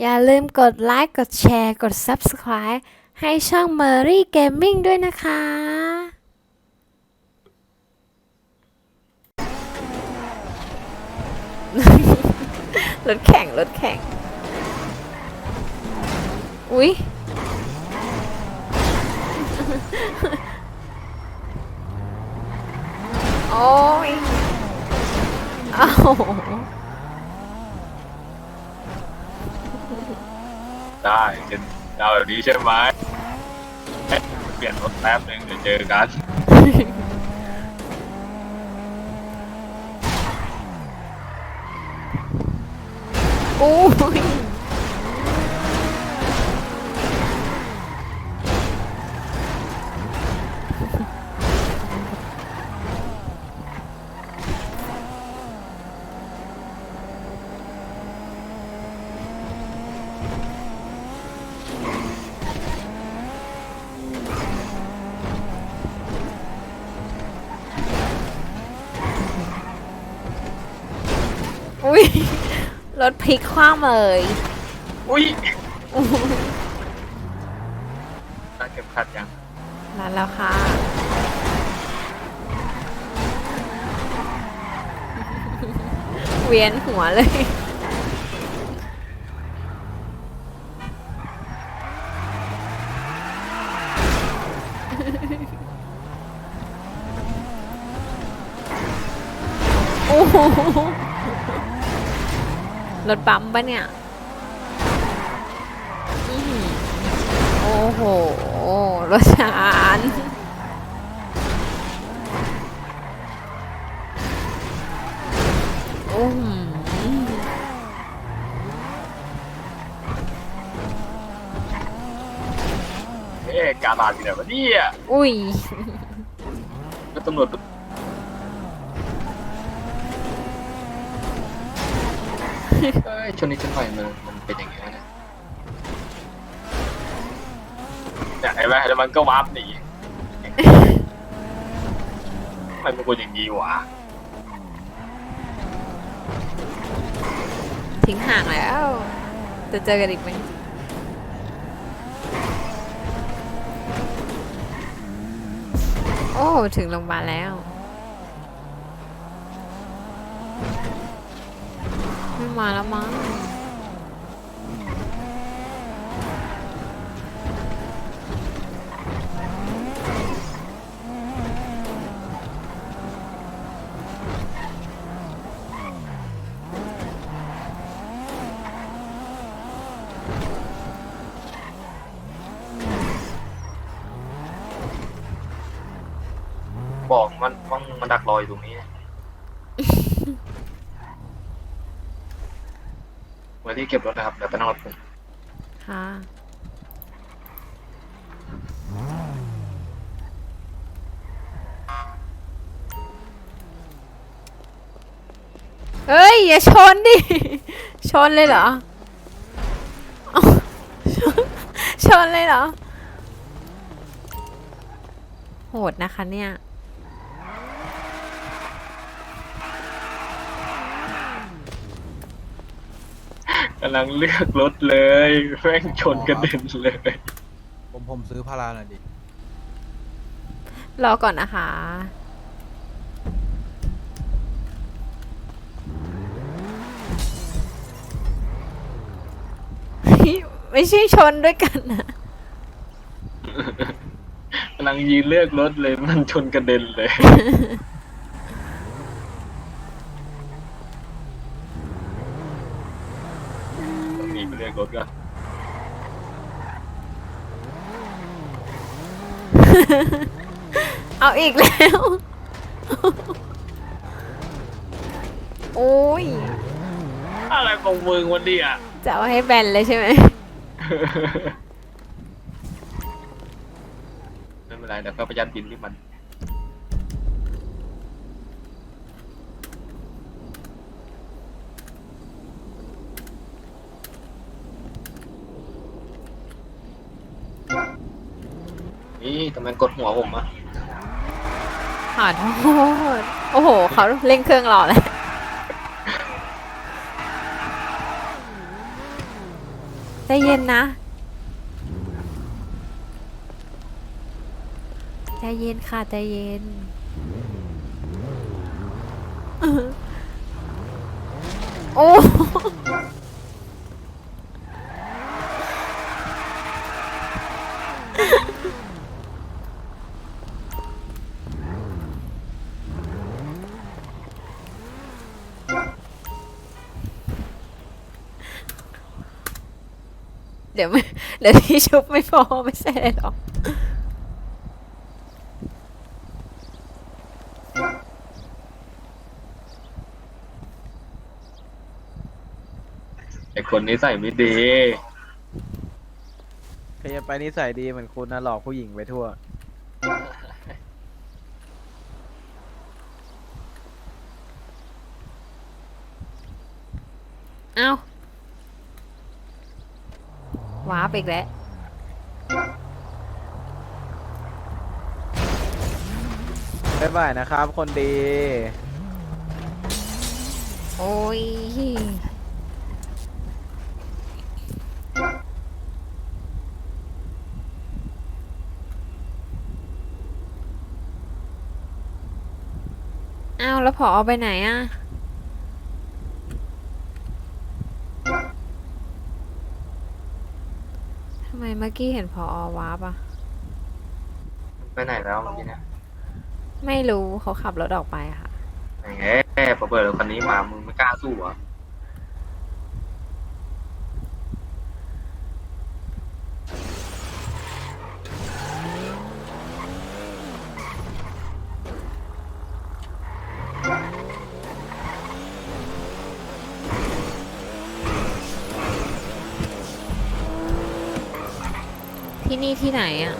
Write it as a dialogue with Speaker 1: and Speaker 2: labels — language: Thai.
Speaker 1: อย่าลืมกดไลค์ กดแชร์ กด Subscribe ให้ช่อง Murray Gaming ด้วยนะคะ รถแข่ง รถแข่ง อุ๊ย โอ้ยอ้าว
Speaker 2: ได้จะเอาแบบนี้ใช่ไหมเปลี่ยนรถแป๊บนึงเดี๋ยวเจอกัน
Speaker 1: โอ้ย อุ้ยรถพลิกคว่ำเลย
Speaker 2: อุ้ยตั้งเก็บขัดยัง
Speaker 1: ร้านแล้วค่ะ เวียนหัวเลยโอ้โห รถปั๊มปะเนี่ยอื้อหือโอ้โห รถชานโอ้โห
Speaker 2: เอ๊ะการลาดที่ไหนวะเนี่ย
Speaker 1: อุ้ย
Speaker 2: ก็ตำรวจ เอ้ยชนนี้ชนหน่อยมันมันเป็นอย่างนี้นะเนี่ยเห็นไหมแล้วมันก็วาร์ปหนีทำไมมันควรอย่างนี้วะ
Speaker 1: ทิ้งห่างแล้ว จะเจอกันอีกไหมโอ้ ถึงโรงพยาบาลแล้ว ไมาแล้วมั้ง
Speaker 2: บอกมันมันมันดักรออยู่ตรงนี้ ว้ที่เก็บรถนะครับ เดี๋ยวไปนั่งรถผม
Speaker 1: ค่ะเฮ้ย อย่าชนดิ ชนเลยเหรอเอาชนชนเลยเหรอ โหดนะคะเนี่ย
Speaker 2: กำลังเลือกรถเลยแม่งชนกระเด็นเลย
Speaker 3: ผมผมซื้อพาราหน่อยดิ
Speaker 1: รอก่อนนะคะ ไม่ใช่ชนด้วยกันนะ
Speaker 2: กำลังยืนเลือกรถเลยมันชนกระเด็นเลย ต้องหนีไปเลือก รถก่อน
Speaker 1: เอาอีกแล้ว โอ้ย
Speaker 2: อะไรของมึงวันนี้อะ
Speaker 1: จะเอาให้แบนเลยใช่ไหม
Speaker 2: ไม่เป็นไรเดี๋ยวก็ประหยัดบินที่มัน นี่ทำไมกดหัวผมอะ
Speaker 1: ขอโทษโอ้โห เขาเร่งเครื่องรอแล้วใจเย็นนะใจเย็นค่ะใจเย็น โอ้ เดี๋ยวไม่เดี๋ยวที่ชุบไม่พอไม่ใช่หรอก
Speaker 2: ไอคนนี้ใส่ไม่ดี
Speaker 3: ใครจะไปนิสัยดีเหมือนคุณนะหลอกผู้หญิงไปทั่ว
Speaker 1: เอ้า ว้าร์ปอีกแล้ว
Speaker 3: บ๊ายบายนะครับ คนดี
Speaker 1: โอ้ยเอ้าแล้วพอเอาไปไหนอะทำ ไมเมื่อกี้เห็นพอวาร์ปอะ
Speaker 2: ไปไหนแล้วเมื่อกี้เนี่ย
Speaker 1: ไม่รู้เขาขับรถออกไปค่ะ
Speaker 2: แหมพอเปิดรถคันนี้มามึงไม่กล้าสู้เหรอ
Speaker 1: ที่นี่ที่ไหนอะ